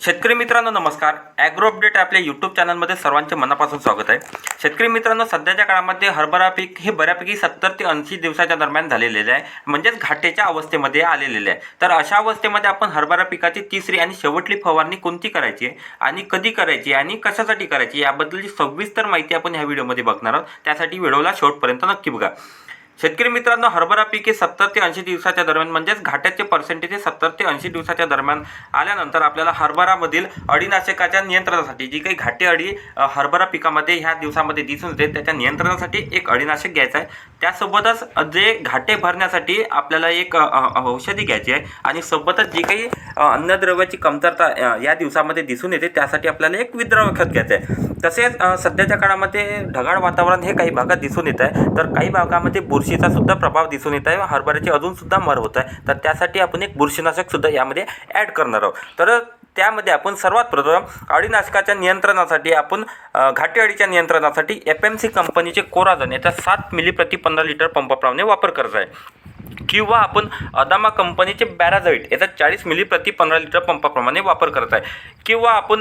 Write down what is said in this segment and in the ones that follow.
शेतकरी मित्रांनो नमस्कार. ॲग्रो अपडेट आपल्या यूट्यूब चॅनलमध्ये सर्वांचे मनापासून स्वागत आहे. शेतकरी मित्रांनो सध्याच्या काळामध्ये हरभरा पीक हे बऱ्यापैकी सत्तर ते ऐंशी दिवसाच्या दरम्यान झालेले आहे. म्हणजेच घाटेच्या अवस्थेमध्ये आलेले आहे. तर अशा अवस्थेमध्ये आपण हरभरा पिकाची तिसरी आणि शेवटली फवारणी कोणती करायची आहे? आणि कधी करायची आणि कशासाठी करायची याबद्दलची सविस्तर माहिती आपण ह्या व्हिडिओमध्ये बघणार आहोत. त्यासाठी व्हिडिओला शेवटपर्यंत नक्की बघा. शेतकरी मित्रांनो हरभरा पिके सत्तर ते ऐंशी दिवसाच्या दरम्यान म्हणजेच घाट्याचे पर्सेंटेज हे सत्तर ते ऐंशी दिवसाच्या दरम्यान आल्यानंतर आपल्याला हरभरामधील अळीनाशकाच्या नियंत्रणासाठी जी काही घाटे अळी हरभरा पिकामध्ये ह्या दिवसामध्ये दिसून येते त्याच्या नियंत्रणासाठी एक अळीनाशक घ्यायचं आहे. त्यासोबतच जे घाटे भरण्यासाठी आपल्याला एक औषधी घ्यायची आहे आणि सोबतच जी काही अन्नद्रव्याची कमतरता या दिवसामध्ये दिसून येते त्यासाठी आपल्याला एक विद्राव्य खत घ्यायचं आहे. तसेच सध्याच्या काळामध्ये ढगाळ वातावरण हे काही भागात दिसून येत आहे. तर काही भागामध्ये बुरशीचा सुद्धा प्रभाव दिसून येत आहे. हरभऱ्याची अजून सुद्धा मर होत आहे. तर त्यासाठी आपण एक बुरशीनाशक सुद्धा यामध्ये ॲड करणार आहोत. तर त्यामध्ये आपण सर्वात प्रथम अळीनाशकाच्या नियंत्रणासाठी आपण घाटी घाटे अळीच्या नियंत्रणासाठी एफ एम सी कंपनीचे कोराजन याचा सात मिली प्रति पंधरा लिटर पंपाप्रमाणे वापर करत आहे. किंवा आपण अदामा कंपनीचे बॅराझाईट याचा चाळीस मिली प्रति पंधरा लिटर पंपाप्रमाणे वापर करत आहे. किंवा आपण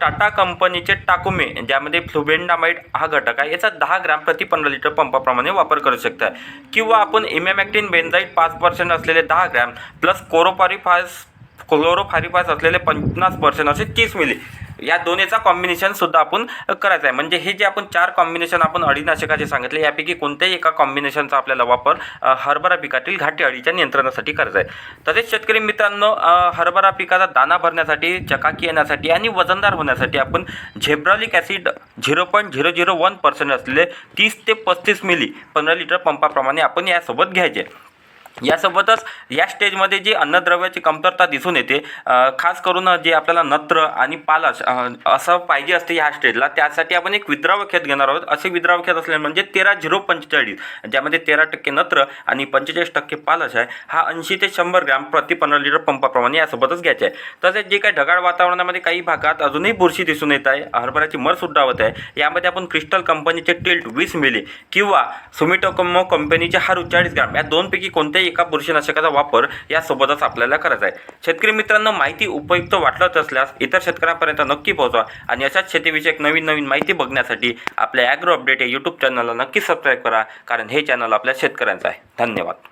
टाटा कंपनीचे टाकुमे ज्यामध्ये फ्लुबेंडामाईट हा घटक आहे याचा दहा ग्रॅम प्रति पंधरा लिटर पंपाप्रमाणे वापर करू शकता. किंवा आपण इमॅमॅक्टिन बेन्झाईट पाच पर्सेंट असलेले दहा ग्रॅम प्लस कोरोपारिफास क्लोरोफारिफास असलेले पन्नास पर्सेंट असे तीस मिली. या दोन्हीचा कॉम्बिनेशन सुद्धा आपण करायचं आहे. म्हणजे हे जे आपण चार कॉम्बिनेशन आपण अळीनाशकाचे सांगितले यापैकी कोणत्याही एका कॉम्बिनेशनचा आपल्याला वापर हरभरा पिकातील घाटी अळीच्या नियंत्रणासाठी करायचा आहे. तसेच शेतकरी मित्रांनो हरभरा पिकाचा दाना भरण्यासाठी चकाकी येण्यासाठी आणि वजनदार होण्यासाठी आपण gibberellic acid zero point zero zero one percent असलेले तीस ते पस्तीस मिली पंधरा लिटर पंपाप्रमाणे आपण यासोबत घ्यायचे. यासोबतच या स्टेजमध्ये जी अन्नद्रव्याची कमतरता दिसून येते खास करून जे आपल्याला नत्र आणि पालाश असं पाहिजे असते ह्या स्टेजला त्यासाठी आपण एक विद्राव्य खेत घेणार आहोत. असे विद्राव्य खेत असले म्हणजे तेरा झिरो पंचेचाळीस ज्यामध्ये तेरा टक्के नत्र आणि पंचेचाळीस टक्के पालश आहे हा ऐंशी ते शंभर ग्रॅम प्रति पंधरा लिटर पंपाप्रमाणे यासोबतच घ्यायचे आहे. तसेच जे काही ढगाळ वातावरणामध्ये काही भागात अजूनही बुरशी दिसून येत आहे हरभऱ्याची मर सुद्धा होत आहे यामध्ये आपण क्रिस्टल कंपनीचे टिल्ट वीस मिली किंवा सुमिटोकमो कंपनीचे हारू चाळीस ग्रॅम या दोनपैकी कोणत्याही एका बुरशीनाशकाचा वापर यासोबतच आपल्याला करायचा आहे. शेतकरी मित्रांनो माहिती उपयुक्त वाटलत असल्यास इतर शेतकऱ्यांपर्यंत नक्की पोहोचवा आणि अशाच शेतीविषयक नवीन नवीन माहिती बघण्यासाठी आपल्या ॲग्रो अपडेट या यूट्यूब चॅनलला नक्की सबस्क्राईब करा कारण हे चॅनल आपल्या शेतकऱ्यांचं आहे. धन्यवाद.